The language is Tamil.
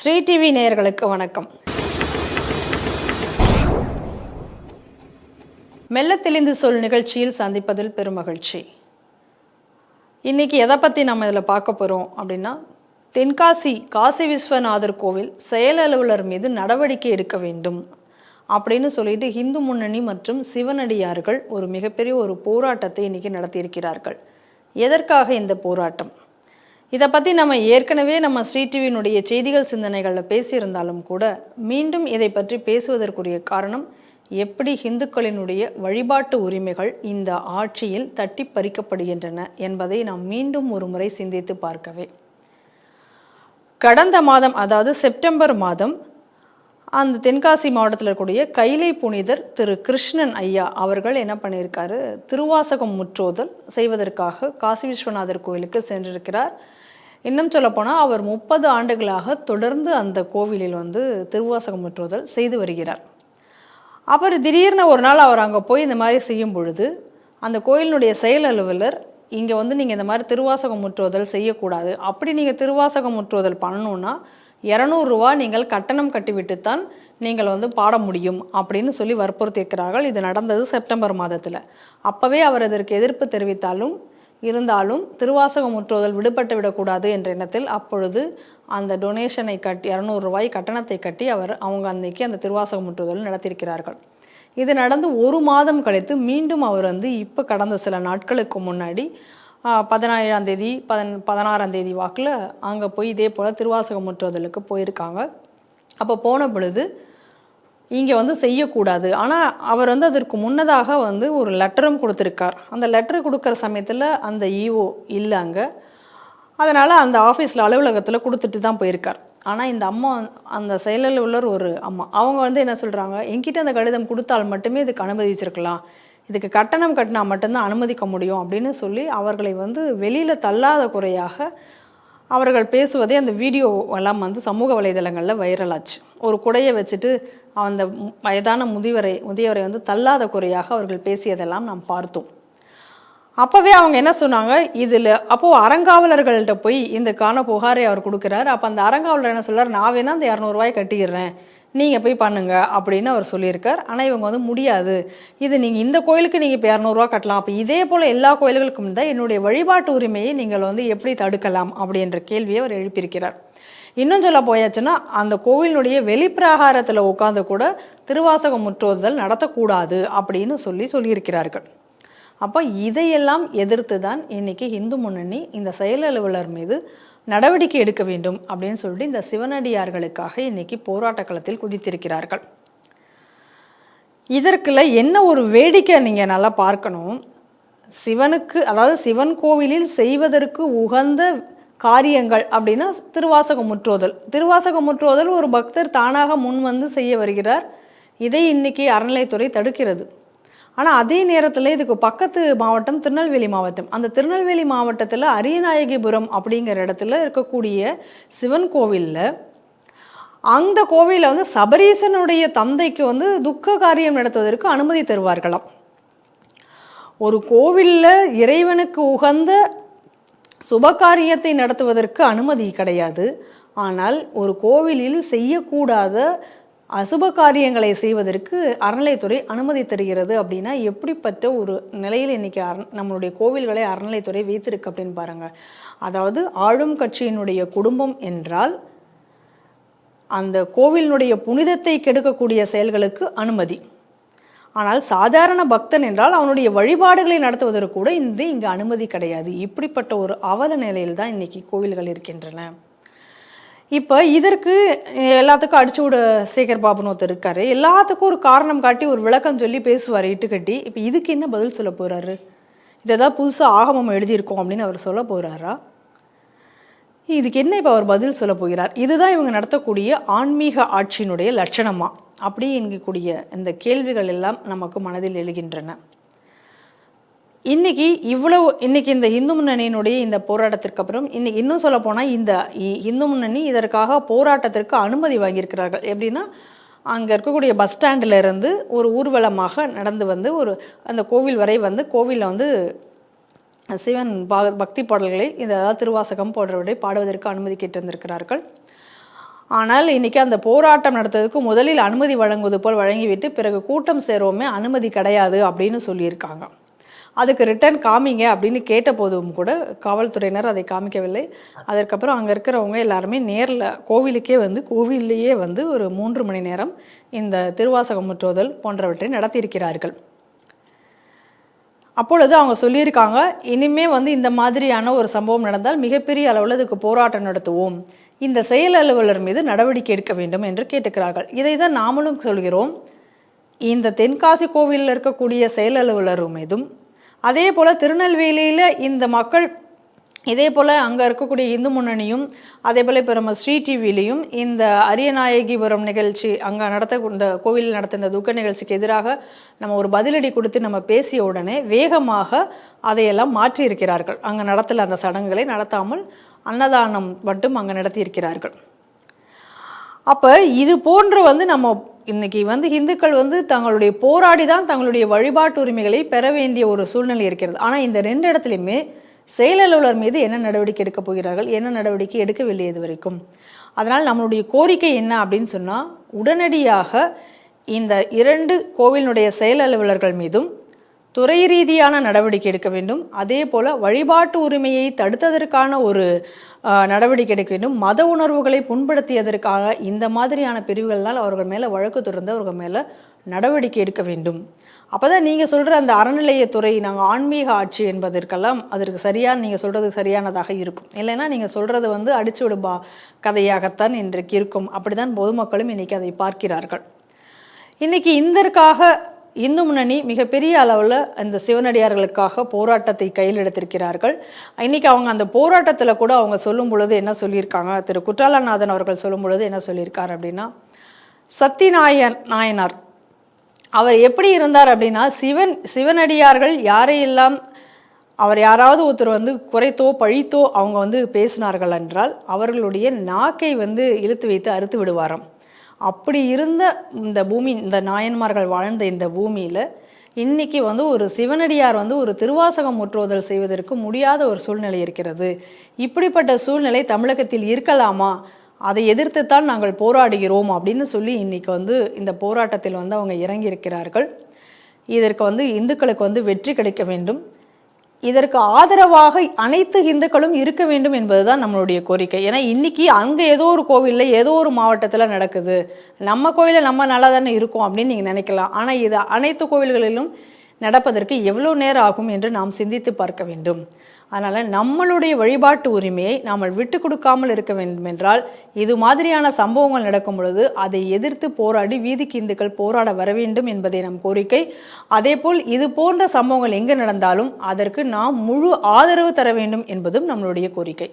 ஸ்ரீ டிவி நேயர்களுக்கு வணக்கம். மெல்ல தெளிந்து சொல் நிகழ்ச்சியில் சந்திப்பதில் பெருமகிழ்ச்சி இன்னைக்கு எதை பற்றி நம்ம இதில் பார்க்க போகிறோம் அப்படின்னா தென்காசி காசி விஸ்வநாதர் கோவில் செயல் அலுவலர் மீது நடவடிக்கை எடுக்க வேண்டும் அப்படின்னு சொல்லிட்டு இந்து முன்னணி மற்றும் சிவனடியார்கள் ஒரு மிகப்பெரிய ஒரு போராட்டத்தை இன்னைக்கு நடத்தியிருக்கிறார்கள். எதற்காக இந்த போராட்டம்? இதை பற்றி நம்ம ஏற்கனவே நம்ம ஸ்ரீ டிவியினுடைய செய்திகள் சிந்தனைகளில் பேசியிருந்தாலும் கூட மீண்டும் இதை பற்றி பேசுவதற்குரிய காரணம் எப்படி இந்துக்களினுடைய வழிபாட்டு உரிமைகள் இந்த ஆட்சியில் தட்டி பறிக்கப்படுகின்றன என்பதை நாம் மீண்டும் ஒரு முறை சிந்தித்து பார்க்கவே. கடந்த மாதம் அதாவது செப்டம்பர் மாதம் அந்த தென்காசி மாவட்டத்தில் இருக்கக்கூடிய கைலை புனிதர் திரு கிருஷ்ணன் ஐயா அவர்கள் என்ன பண்ணியிருக்காரு? திருவாசகம் முற்றோதல் செய்வதற்காக காசி விஸ்வநாதர் கோயிலுக்கு சென்றிருக்கிறார். இன்னும் சொல்லப்போனால் அவர் முப்பது ஆண்டுகளாக தொடர்ந்து அந்த கோவிலில் வந்து திருவாசகம் முற்றோதல் செய்து வருகிறார். அவர் திடீர்னு ஒரு நாள் அவர் அங்கே போய் இந்த மாதிரி செய்யும் பொழுது அந்த கோயிலினுடைய செயல் அலுவலர் இங்கே வந்து நீங்கள் இந்த மாதிரி திருவாசகம் முற்றுவதல் செய்யக்கூடாது. அப்படி நீங்கள் திருவாசகம் முற்றுவதல் பண்ணணுன்னா இரநூறுவா நீங்கள் கட்டணம் கட்டிவிட்டுத்தான் நீங்கள் வந்து பாட முடியும் அப்படின்னு சொல்லி வற்புறுத்தியிருக்கிறார்கள். இது நடந்தது செப்டம்பர் மாதத்தில். அப்போவே அவர் அதற்கு எதிர்ப்பு தெரிவித்தாலும் இருந்தாலும் திருவாசகம் முற்றுவதல் விடுபட்டு விடக்கூடாது என்ற எண்ணத்தில் அப்பொழுது அந்த டொனேஷனை கட்டி இரநூறு ரூபாய் கட்டணத்தை கட்டி அவர் அவங்க அன்னைக்கு அந்த திருவாசகம் முற்றுவதல் நடத்தியிருக்கிறார்கள். இது நடந்து ஒரு மாதம் கழித்து மீண்டும் அவர் வந்து இப்போ கடந்த சில நாட்களுக்கு முன்னாடி பதினேழாம் தேதி பதன் பதினாறாம் தேதி வாக்கில் அங்கே போய் இதே போல் திருவாசகம் முற்றுவதலுக்கு போயிருக்காங்க. அப்போ போன பொழுது இங்கே வந்து செய்யக்கூடாது. ஆனால் அவர் வந்து அதற்கு முன்னதாக வந்து ஒரு லெட்டரும் கொடுத்துருக்கார். அந்த லெட்டர் கொடுக்குற சமயத்தில் அந்த இஓ இல்லை அங்கே. அதனால் அந்த ஆஃபீஸில் அலுவலகத்தில் கொடுத்துட்டு தான் போயிருக்கார். ஆனால் இந்த அம்மா அந்த செயலில் உள்ள ஒரு அம்மா. அவங்க வந்து என்ன சொல்கிறாங்க என்கிட்ட அந்த கடிதம் கொடுத்தால் மட்டுமே இதுக்கு அனுமதிச்சிருக்கலாம். இதுக்கு கட்டணம் கட்டினா மட்டும்தான் அனுமதிக்க முடியும் அப்படின்னு சொல்லி அவர்களை வந்து வெளியில் தள்ளாத குறையாக அவர்கள் பேசுவதே அந்த வீடியோ எல்லாம் வந்து சமூக வலைதளங்களில் வைரலாச்சு ஒரு குடையை வச்சுட்டு அந்த வயதான முதியவரை முதியவரை வந்து தள்ளாத குறையாக அவர்கள் பேசியதெல்லாம் நாம் பார்த்தோம். அப்போவே அவங்க என்ன சொன்னாங்க? இதில் அப்போது அறங்காவலர்கள்ட்ட போய் இந்த காண புகாரை அவர் கொடுக்குறாரு. அப்போ அந்த அறங்காவலர் என்ன சொல்கிறார் நான் வேணா அந்த இரநூறுவாய் கட்டிடுறேன். நீங்கள் போய் பண்ணுங்க அப்படின்னு அவர் சொல்லியிருக்கார். ஆனால் இவங்க வந்து முடியாது. இது நீங்கள் இந்த கோயிலுக்கு நீங்கள் இப்போ இரநூறுவா கட்டலாம். அப்போ இதே போல் எல்லா கோயில்களுக்கும் தான் என்னுடைய வழிபாட்டு உரிமையை நீங்கள் வந்து எப்படி தடுக்கலாம் அப்படின்ற கேள்வியை அவர் எழுப்பியிருக்கிறார். இன்னும் சொல்ல போயாச்சுன்னா அந்த கோவிலினுடைய வெளிப்பிரகாரத்தில் உட்காந்து கூட திருவாசகம் முற்றோதல் நடத்தக்கூடாது அப்படின்னு சொல்லி சொல்லியிருக்கிறார்கள். அப்போ இதையெல்லாம் எதிர்த்து தான் இன்னைக்கு இந்து முன்னணி இந்த செயல் அலுவலர் மீது நடவடிக்கை எடுக்க வேண்டும் அப்படின்னு சொல்லிட்டு இந்த சிவனடியார்களுக்காக இன்னைக்கு போராட்ட களத்தில் குதித்திருக்கிறார்கள். இதற்குல என்ன ஒரு வேடிக்கை நீங்கள் நல்லா பார்க்கணும்? சிவனுக்கு அதாவது சிவன் கோவிலில் செய்வதற்கு உகந்த காரியங்கள் அப்படின்னா திருவாசக முற்றோதல். திருவாசக முற்றோதல் ஒரு பக்தர் தானாக முன் வந்து செய்ய வருகிறார். இதை இன்னைக்கு அறநிலைத்துறை தடுக்கிறது. ஆனால் அதே நேரத்தில் இதுக்கு பக்கத்து மாவட்டம் திருநெல்வேலி மாவட்டம். அந்த திருநெல்வேலி மாவட்டத்தில் அரியநாயகிபுரம் அப்படிங்கிற இடத்துல இருக்கக்கூடிய சிவன் கோவிலில் அந்த கோவிலில் வந்து சபரீசனுடைய தந்தைக்கு வந்து துக்க காரியம் நடத்துவதற்கு அனுமதி தருவார்களாம். ஒரு கோவிலில் இறைவனுக்கு உகந்த சுபகாரியத்தை நடத்துவதற்கு அனுமதி கிடையாது. ஆனால் ஒரு கோவிலில் செய்யக்கூடாத அசுப காரியங்களை செய்வதற்கு அறநிலைத்துறை அனுமதி தருகிறது அப்படின்னா எப்படிப்பட்ட ஒரு நிலையில் இன்றைக்கி அற நம்மளுடைய கோவில்களை அறநிலைத்துறை வைத்திருக்கு அப்படின்னு பாருங்கள் அதாவது ஆளும் கட்சியினுடைய குடும்பம் என்றால் அந்த கோவிலினுடைய புனிதத்தை கெடுக்கக்கூடிய செயல்களுக்கு அனுமதி. ஆனால் சாதாரண பக்தன் என்றால் அவனுடைய வழிபாடுகளை நடத்துவதற்கு கூட இந்த இங்கு அனுமதி கிடையாது. இப்படிப்பட்ட ஒரு அவல நிலையில் தான் இன்னைக்கு கோவில்கள் இருக்கின்றன. இப்போ இதற்கு எல்லாத்துக்கும் அடிச்சு விட சேகர் பாபுன்னு ஒருத்தர் இருக்காரு. எல்லாத்துக்கும் ஒரு காரணம் காட்டி ஒரு விளக்கம் சொல்லி பேசுவார் இட்டுக்கட்டி. இப்போ இதுக்கு என்ன பதில் சொல்ல போகிறாரு இதை தான் புதுசாக ஆகமம் எழுதியிருக்கோம் அப்படின்னு அவர் சொல்ல போகிறாரா இதுக்கு என்ன இப்போ அவர் பதில் சொல்ல போகிறார்? இதுதான் இவங்க நடத்தக்கூடிய ஆன்மீக ஆட்சியினுடைய லட்சணமா? அப்படி என்கக்கூடிய இந்த கேள்விகள் எல்லாம் நமக்கு மனதில் எழுகின்றன. இன்னைக்கு இவ்வளவு இன்னைக்கு இந்த இந்து முன்னணியினுடைய இந்த போராட்டத்திற்கு அப்புறம் இன்னைக்கு இன்னும் சொல்ல போனால் இந்த இ- இந்து முன்னணி இதற்காக போராட்டத்திற்கு அனுமதி வாங்கியிருக்கிறார்கள். எப்படின்னா அங்கே இருக்கக்கூடிய பஸ் ஸ்டாண்டில் இருந்து ஒரு ஊர்வலமாக நடந்து வந்து ஒரு அந்த கோவில் வரை வந்து கோவிலில் வந்து சிவன் பக்தி பாடல்களை இந்த திருவாசகம் போன்றவற்றை பாடுவதற்கு அனுமதி கேட்டிருந்திருக்கிறார்கள். ஆனால் இன்னைக்கு அந்த போராட்டம் நடத்துவதற்கு முதலில் அனுமதி வழங்குவது போல் வழங்கிவிட்டு பிறகு கூட்டம் சேருவோமே அனுமதி கிடையாது அப்படின்னு சொல்லியிருக்காங்க. அதுக்கு ரிட்டர்ன் காமிங்க அப்படின்னு கேட்ட போதும் கூட காவல்துறையினர் அதை காமிக்கவில்லை. அதற்கப்புறம் அங்கே இருக்கிறவங்க எல்லாருமே நேரில் கோவிலுக்கே வந்து கோவில்லையே வந்து ஒரு மூன்று மணி நேரம் இந்த திருவாசகம் முற்றுதல் போன்றவற்றை நடத்தியிருக்கிறார்கள். அப்பொழுது அவங்க சொல்லியிருக்காங்க இனிமே வந்து இந்த மாதிரியான ஒரு சம்பவம் நடந்தால் மிகப்பெரிய அளவில் இதுக்கு போராட்டம் நடத்துவோம். இந்த செயல் அலுவலர் மீது நடவடிக்கை எடுக்க வேண்டும் என்று கேட்டுக்கிறார்கள். இதை தான் நாமளும் சொல்கிறோம். இந்த தென்காசி கோவிலில் இருக்கக்கூடிய செயல் அலுவலர் மீதும் அதே போல் திருநெல்வேலியில் இந்த மக்கள் இதே போல் அங்கே இருக்கக்கூடிய இந்து முன்னணியும் அதே போல் இப்போ நம்ம ஸ்ரீ டிவிலையும் இந்த அரியநாயகிபுரம் நிகழ்ச்சி அங்கே நடத்த இந்த கோவிலில் நடத்த இந்த துக்க நிகழ்ச்சிக்கு எதிராக நம்ம ஒரு பதிலடி கொடுத்து நம்ம பேசிய உடனே வேகமாக அதையெல்லாம் மாற்றி இருக்கிறார்கள் அங்கே நடத்தல அந்த சடங்குகளை நடத்தாமல் அன்னதானம் மட்டும் அங்கே நடத்தியிருக்கிறார்கள். அப்போ இது போன்று வந்து நம்ம இன்னைக்கு வந்து இந்துக்கள் வந்து தங்களுடைய போராடி தான் தங்களுடைய வழிபாட்டு உரிமைகளை பெற வேண்டிய ஒரு சூழ்நிலை இருக்கிறது. ஆனால் இந்த ரெண்டு இடத்துலையுமே செயலலுவலர் மீது என்ன நடவடிக்கை எடுக்க போகிறார்கள்? என்ன நடவடிக்கை எடுக்கவில்லை இது வரைக்கும்? அதனால் நம்மளுடைய கோரிக்கை என்ன அப்படின்னு சொன்னால் உடனடியாக இந்த இரண்டு கோவிலினுடைய செயல் அலுவலர்கள் மீதும் துறை ரீதியான நடவடிக்கை எடுக்க வேண்டும். அதே போல வழிபாட்டு உரிமையை தடுத்ததற்கான ஒரு நடவடிக்கை எடுக்க வேண்டும். மத உணர்வுகளை புண்படுத்தியதற்காக இந்த மாதிரியான பிரிவுகளால் அவர்கள் மேலே வழக்கு தொடர்ந்து அவர்கள் மேலே நடவடிக்கை எடுக்க வேண்டும். அப்போதான் நீங்க சொல்ற அந்த அறநிலையத்துறை நாங்கள் ஆன்மீக ஆட்சி என்பதற்கெல்லாம் அதற்கு சரியான நீங்க சொல்றது சரியானதாக இருக்கும். இல்லைன்னா நீங்க சொல்றது வந்து அடிச்சு விடுபா கதையாகத்தான் இன்றைக்கு இருக்கும். அப்படிதான் பொதுமக்களும் இன்னைக்கு அதை பார்க்கிறார்கள். இன்னைக்கு இந்தற்காக இந்து முன்னணி மிகப்பெரிய அளவில் இந்த சிவனடியார்களுக்காக போராட்டத்தை கையில் எடுத்திருக்கிறார்கள். இன்னைக்கு அவங்க அந்த போராட்டத்தில் கூட அவங்க சொல்லும் பொழுது என்ன சொல்லியிருக்காங்க? திரு குற்றாலநாதன் அவர்கள் சொல்லும் பொழுது என்ன சொல்லியிருக்கார் அப்படின்னா சத்திநாயன் நாயனார் அவர் எப்படி இருந்தார் அப்படின்னா சிவன் சிவனடியார்கள் யாரையெல்லாம் அவர் யாராவது ஒருத்தர் வந்து குறைத்தோ பழித்தோ அவங்க வந்து பேசினார்கள் என்றால் அவர்களுடைய நாக்கை வந்து இழுத்து வைத்து அறுத்து விடுவாராம். அப்படி இருந்த இந்த பூமி இந்த நாயன்மார்கள் வாழ்ந்த இந்த பூமியில் இன்னைக்கு வந்து ஒரு சிவனடியார் வந்து ஒரு திருவாசகம் முற்றுவதல் செய்வதற்கு முடியாத ஒரு சூழ்நிலை இருக்கிறது. இப்படிப்பட்ட சூழ்நிலை தமிழகத்தில் இருக்கலாமா? அதை எதிர்த்துத்தான் நாங்கள் போராடுகிறோம் அப்படின்னு சொல்லி இன்னைக்கு வந்து இந்த போராட்டத்தில் வந்து அவங்க இறங்கியிருக்கிறார்கள். இதற்கு வந்து இந்துக்களுக்கு வந்து வெற்றி கிடைக்க வேண்டும். இதற்கு ஆதரவாக அனைத்து இந்துக்களும் இருக்க வேண்டும் என்பதுதான் நம்மளுடைய கோரிக்கை. ஏன்னா இன்னைக்கு அங்கே ஏதோ ஒரு கோவிலில் ஏதோ ஒரு மாவட்டத்தில் நடக்குது. நம்ம கோவிலில் நம்ம நல்லா தானே இருக்கோம் அப்படின்னு நீங்கள் நினைக்கலாம். ஆனால் இது அனைத்து கோவில்களிலும் நடப்பதற்கு எவ்வளோ நேரம் ஆகும் என்று நாம் சிந்தித்து பார்க்க வேண்டும். அதனால் நம்மளுடைய வழிபாட்டு உரிமையை நாம் விட்டு கொடுக்காமல் இருக்க வேண்டும் என்றால் இது மாதிரியான சம்பவங்கள் நடக்கும் பொழுது அதை எதிர்த்து போராடி வீதிக்கு இந்துக்கள் போராட வர வேண்டும் என்பதே நம் கோரிக்கை. அதேபோல் இது போன்ற சம்பவங்கள் எங்கு நடந்தாலும் அதற்கு நாம் முழு ஆதரவு தர வேண்டும் என்பதும் நம்மளுடைய கோரிக்கை.